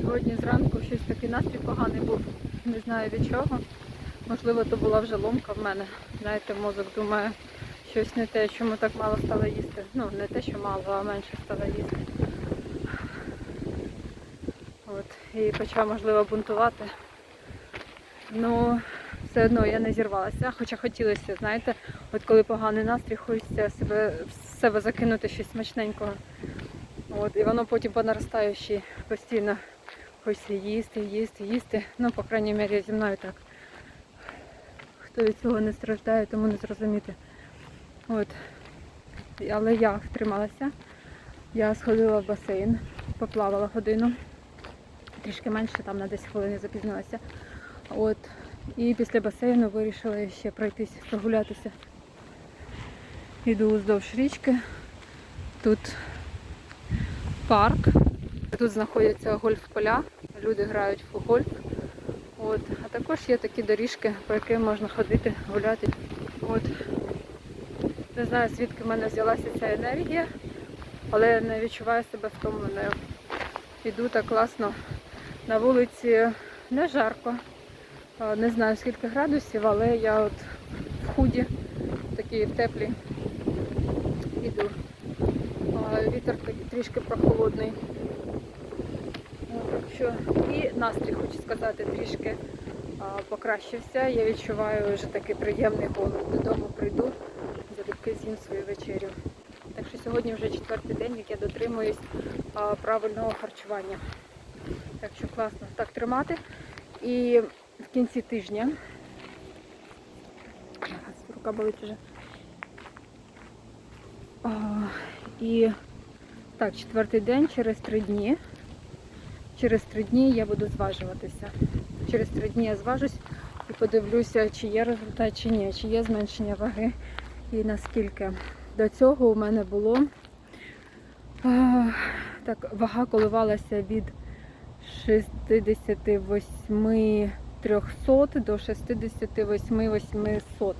Сьогодні зранку щось такий настрій поганий був. Не знаю від чого. Можливо, то була вже ломка в мене. Знаєте, мозок думає, щось не те, чому так мало стало їсти. Ну, не те, що мало, а менше стало їсти. От. І почав, можливо, бунтувати. Ну, все одно я не зірвалася, хоча хотілося, знаєте, от коли поганий настрій, хочеться себе, себе закинути щось смачненького. От, і воно потім по наростаючій постійно хочеться їсти, їсти, їсти. Ну, по крайній мірі, зі мною так. Хто від цього не страждає, тому не зрозуміти. От. Але я втрималася. Я сходила в басейн, поплавала годину. Трішки менше, там на 10 хвилин я запізнилася. От. І після басейну вирішила ще пройтись, прогулятися. Іду вздовж річки. Тут парк. Тут знаходяться гольф-поля, люди грають в гольф. От. А також є такі доріжки, по яким можна ходити, гуляти. От. Не знаю, звідки в мене взялася ця енергія, але я не відчуваю себе втомленою. Іду так класно. На вулиці не жарко. Не знаю скільки градусів, але я от в худі, такій теплій, іду. Вітер трішки прохолодний. Що і настрій, хочу сказати, трішки а, покращився. Я відчуваю вже такий приємний голод. Додому прийду, залюбки з'їм свою вечерю. Так що сьогодні вже четвертий день, як я дотримуюсь а, правильного харчування. Так що класно так тримати. І в кінці тижня. Рука болить вже. А, і так, четвертий день, через три дні. Через три дні я буду зважуватися. Через три дні я зважусь і подивлюся, чи є результат, чи ні, чи є зменшення ваги і наскільки. До цього у мене було так, вага коливалася від 68 300 до 68 800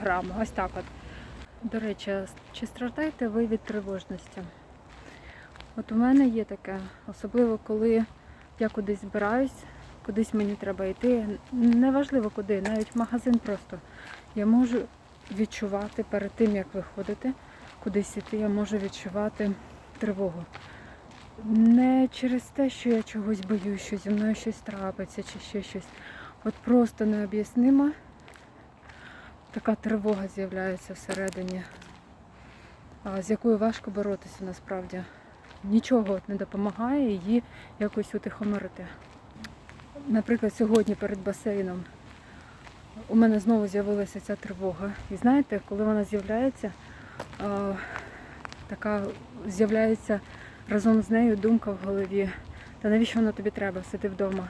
грам. Ось так от. До речі, чи страждаєте ви від тривожності? От у мене є таке, особливо коли я кудись збираюсь, кудись мені треба йти. Неважливо куди, навіть в магазин просто. Я можу відчувати перед тим, як виходити, кудись іти, я можу відчувати тривогу. Не через те, що я чогось боюсь, що зі мною щось трапиться чи ще щось. От просто необ'яснима така тривога з'являється всередині, з якою важко боротися насправді. Нічого не допомагає її якось утихомирити. Наприклад, сьогодні перед басейном у мене знову з'явилася ця тривога. І знаєте, коли вона з'являється, така з'являється разом з нею думка в голові. Та навіщо воно тобі треба? Сиди вдома,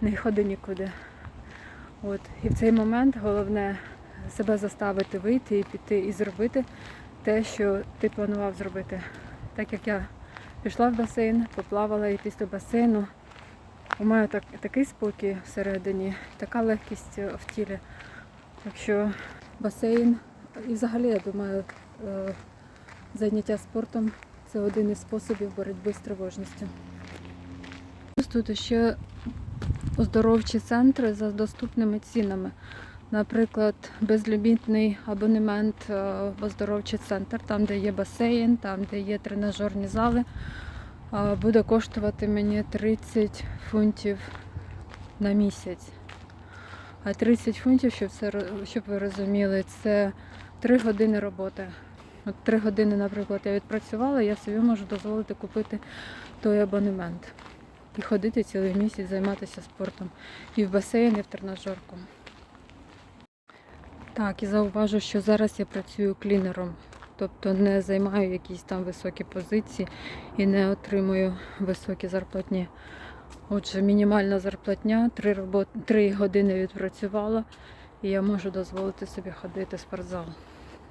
не ходи нікуди. От. І в цей момент головне себе заставити вийти і піти і зробити те, що ти планував зробити. Так як я пішла в басейн, поплавала і після басейну. У мене так, такий спокій всередині, така легкість е, в тілі. Так що басейн і взагалі, я думаю, е, заняття спортом це один із способів боротьби з тривожністю. Тут ще оздоровчі центри за доступними цінами. Наприклад, безлімітний абонемент е, в оздоровчий центр, там, де є басейн, там, де є тренажерні зали, буде коштувати мені 30 фунтів на місяць. А 30 фунтів, щоб, це, щоб ви розуміли, це 3 години роботи. От 3 години, наприклад, я відпрацювала, я собі можу дозволити купити той абонемент. І ходити цілий місяць, займатися спортом. І в басейн, і в тренажерку. Так, і зауважу, що зараз я працюю клінером, тобто не займаю якісь там високі позиції і не отримую високі зарплатні. Отже, мінімальна зарплатня, 3, робот... 3 години відпрацювала, і я можу дозволити собі ходити в спортзал.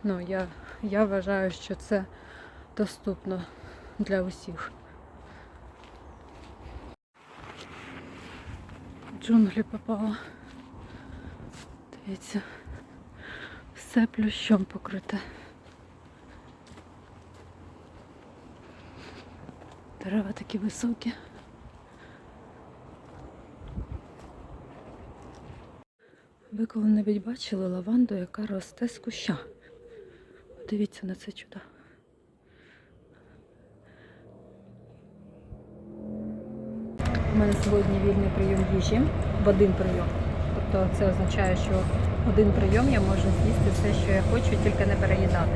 Ну, я, я вважаю, що це доступно для усіх. Джунглі попала. Дивіться все плющом покрите. Дерева такі високі. Ви коли-небудь бачили лаванду, яка росте з куща. Дивіться на це чудо. У мене сьогодні вільний прийом їжі в один прийом. Тобто це означає, що один прийом я можу з'їсти все, що я хочу, тільки не переїдати.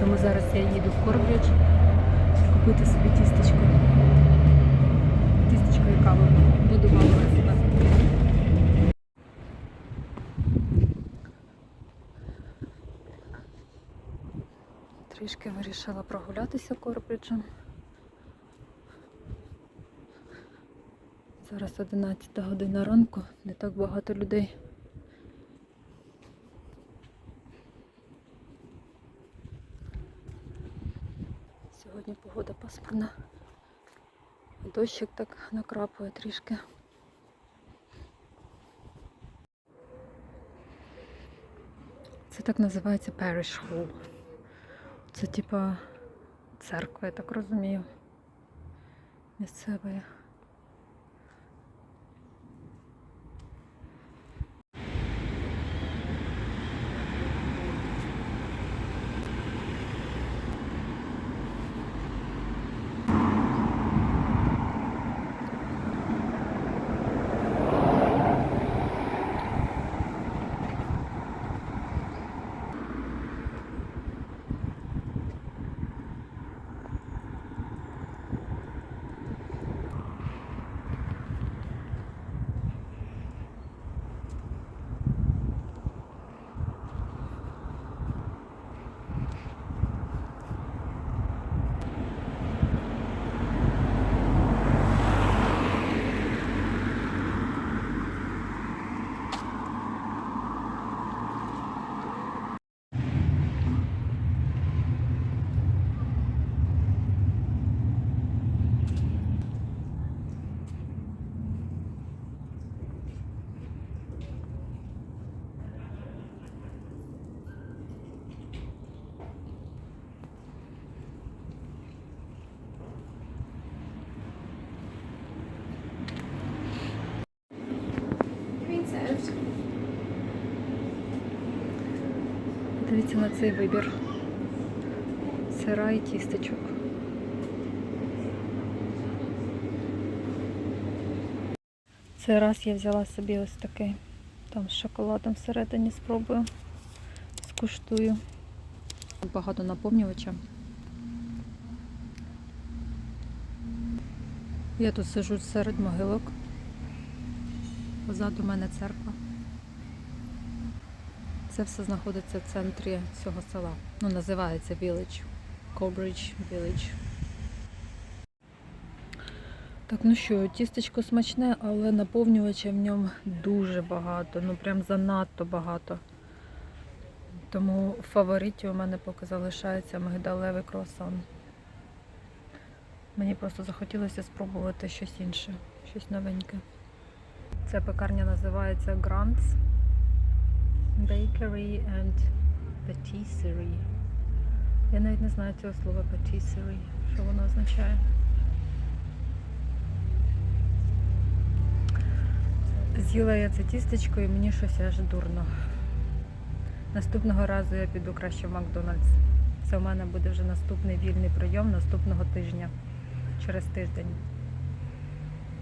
Тому зараз я їду в Корбридж купити собі тістечко. Тістечко і каву. Буду балувати себе. Трішки вирішила прогулятися Корбриджем. Зараз 11 година ранку, не так багато людей. Сьогодні погода пасмурна. Дощик так накрапує трішки. Це так називається Parish Hall. Це типа церква, я так розумію. Місцевої. Подивіться на цей вибір. Сира і тістечок. Цей раз я взяла собі ось такий. Там з шоколадом всередині спробую. Скуштую. Багато наповнювача. Я тут сижу серед могилок. Позаду мене церква. Це все знаходиться в центрі цього села. Ну, називається Village. Cobridge Village. Так, ну що, тістечко смачне, але наповнювача в ньому дуже багато. Ну прям занадто багато. Тому в фавориті у мене поки залишається мигдалевий круасан. Мені просто захотілося спробувати щось інше, щось новеньке. Ця пекарня називається Grants Bakery and Patisserie. Я навіть не знаю цього слова patisserie, що воно означає. З'їла я це тістечко і мені щось аж дурно. Наступного разу я піду краще в Макдональдс. Це у мене буде вже наступний вільний прийом наступного тижня. Через тиждень.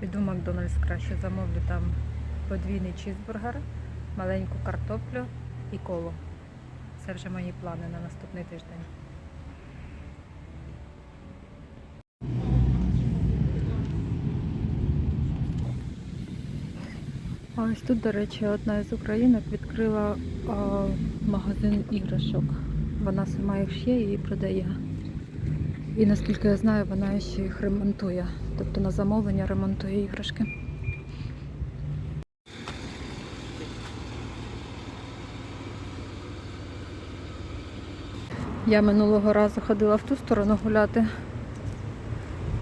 Піду в Макдональдс краще замовлю там подвійний чізбургер, маленьку картоплю і коло. Це вже мої плани на наступний тиждень. Ось тут, до речі, одна із українок відкрила а, магазин іграшок. Вона сама їх шиє і продає. І наскільки я знаю, вона ще їх ремонтує. Тобто на замовлення ремонтує іграшки. Я минулого разу ходила в ту сторону гуляти.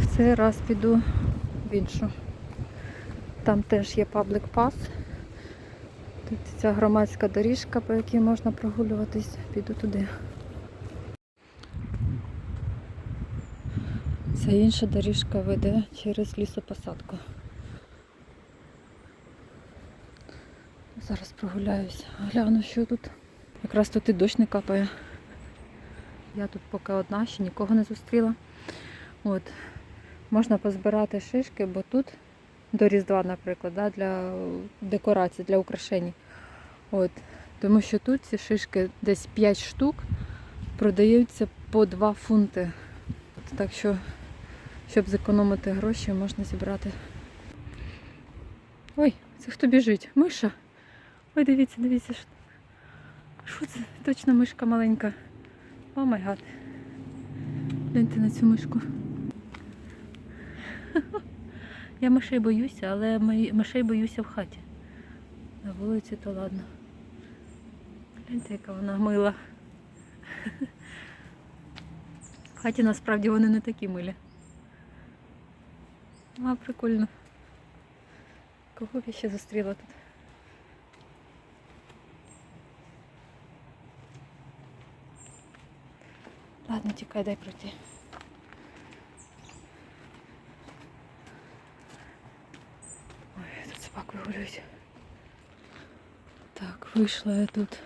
В цей раз піду в іншу. Там теж є паблік пас. Тут ця громадська доріжка, по якій можна прогулюватись. Піду туди. Ця інша доріжка веде через лісопосадку. Зараз прогуляюся. Гляну, що тут. Якраз тут і дощ не капає. Я тут поки одна, ще нікого не зустріла. От. Можна позбирати шишки, бо тут до Різдва, наприклад, да, для декорацій, для украшень. От. Тому що тут ці шишки десь 5 штук продаються по 2 фунти. От, так що, щоб зекономити гроші, можна зібрати. Ой, це хто біжить? Миша? Ой, дивіться, дивіться. Що це? Точно мишка маленька. О май гад. Гляньте на цю мишку. Я мишей боюся, але мишей боюся в хаті. На вулиці то ладно. Гляньте, яка вона мила. В хаті насправді вони не такі милі. А, прикольно. Кого я ще зустріла тут? Ладно, тікай, дай пройти. Ой, тут собак вигулюють. Так, вийшла я тут.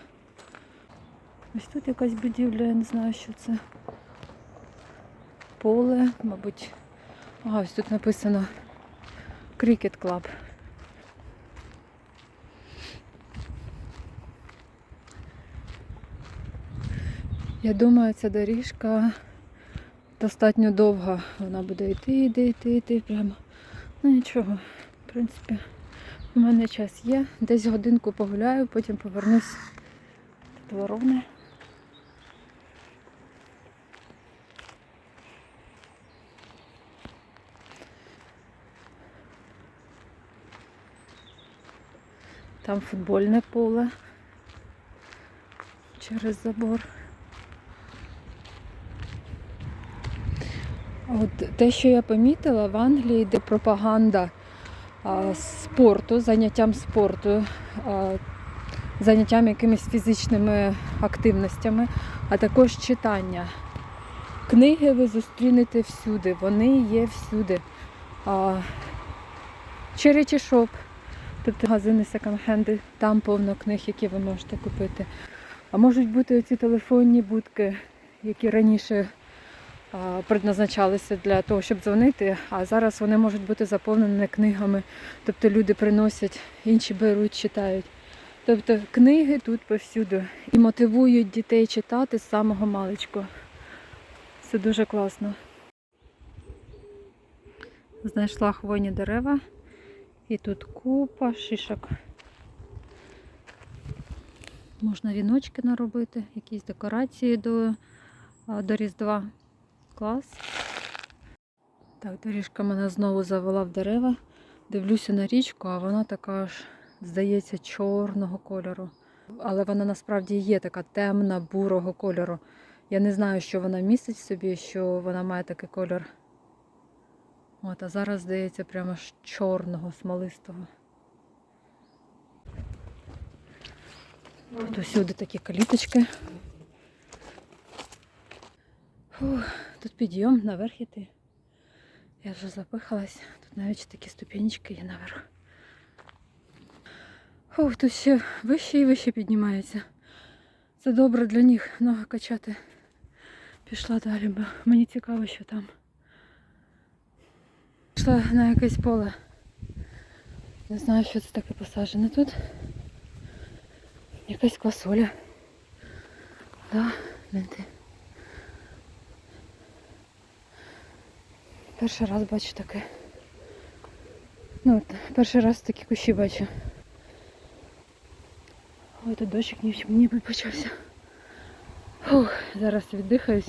Ось тут якась будівля, я не знаю, що це. Поле, мабуть. Ага, ось тут написано Cricket Club. Я думаю, ця доріжка достатньо довга. Вона буде йти, йти, йти, йти прямо. Ну нічого, в принципі, у мене час є. Десь годинку погуляю, потім повернусь до ворони. Там футбольне поле через забор. От те, що я помітила, в Англії йде пропаганда а, спорту, заняттям спорту, а, заняттям якимись фізичними активностями, а також читання. Книги ви зустрінете всюди, вони є всюди. А, Charity Shop, тобто магазини секонд-хенди, там повно книг, які ви можете купити. А можуть бути оці телефонні будки, які раніше предназначалися для того, щоб дзвонити, а зараз вони можуть бути заповнені книгами. Тобто люди приносять, інші беруть, читають. Тобто книги тут повсюду і мотивують дітей читати з самого маличку. Це дуже класно. Знайшла хвойні дерева і тут купа шишок. Можна віночки наробити, якісь декорації до, до Різдва. Клас. Так, доріжка мене знову завела в дерева. Дивлюся на річку, а вона така ж, здається, чорного кольору. Але вона насправді є така темна, бурого кольору. Я не знаю, що вона містить в собі, що вона має такий колір. От, а зараз, здається, прямо ж чорного, смолистого. От усюди такі каліточки. Фух, тут підйом наверх іти. Я вже запихалась. Тут навіть такі ступенечки є наверх. Фух, тут ще вище і вище піднімається. Це добре для ніг ноги качати. Пішла далі, бо мені цікаво, що там. Пішла на якесь поле. Не знаю, що це таке посаджене тут. Якась квасоля. Да, гляньте. Перший раз бачу таке. Ну, от, перший раз такі кущі бачу. Ой, тут дощик ніби почався. Фух, зараз віддихаюсь.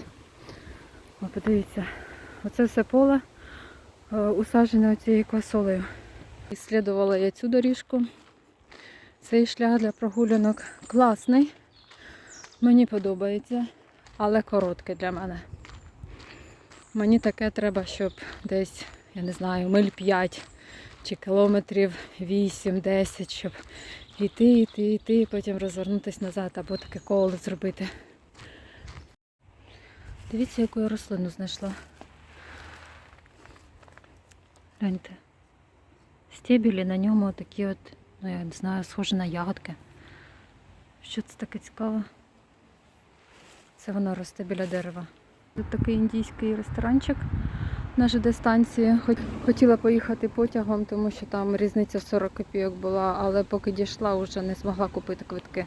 О, подивіться, оце все поле е, усаджене цією квасолею. Іслідувала я цю доріжку. Цей шлях для прогулянок класний. Мені подобається, але короткий для мене. Мені таке треба, щоб десь, я не знаю, миль 5 чи кілометрів 8-10, щоб йти, йти, йти, і потім розвернутися назад або таке коло зробити. Дивіться, яку я рослину знайшла. Гляньте. Стебілі на ньому такі от Ну, я не знаю, схоже на ягодки. Що це таке цікаве? Це воно росте біля дерева. Тут такий індійський ресторанчик на ЖД станції. Хотіла поїхати потягом, тому що там різниця 40 копійок була, але поки дійшла, вже не змогла купити квитки.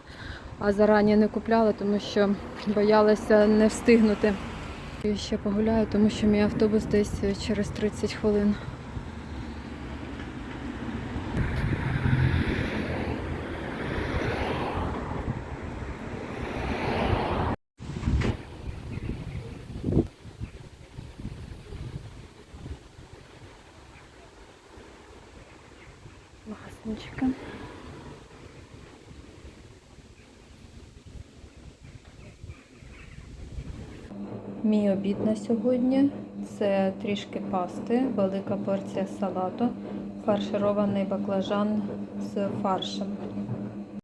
А зарані не купляла, тому що боялася не встигнути. І ще погуляю, тому що мій автобус десь через 30 хвилин. Магазинчики. Мій обід на сьогодні це трішки пасти, велика порція салату, фарширований баклажан з фаршем.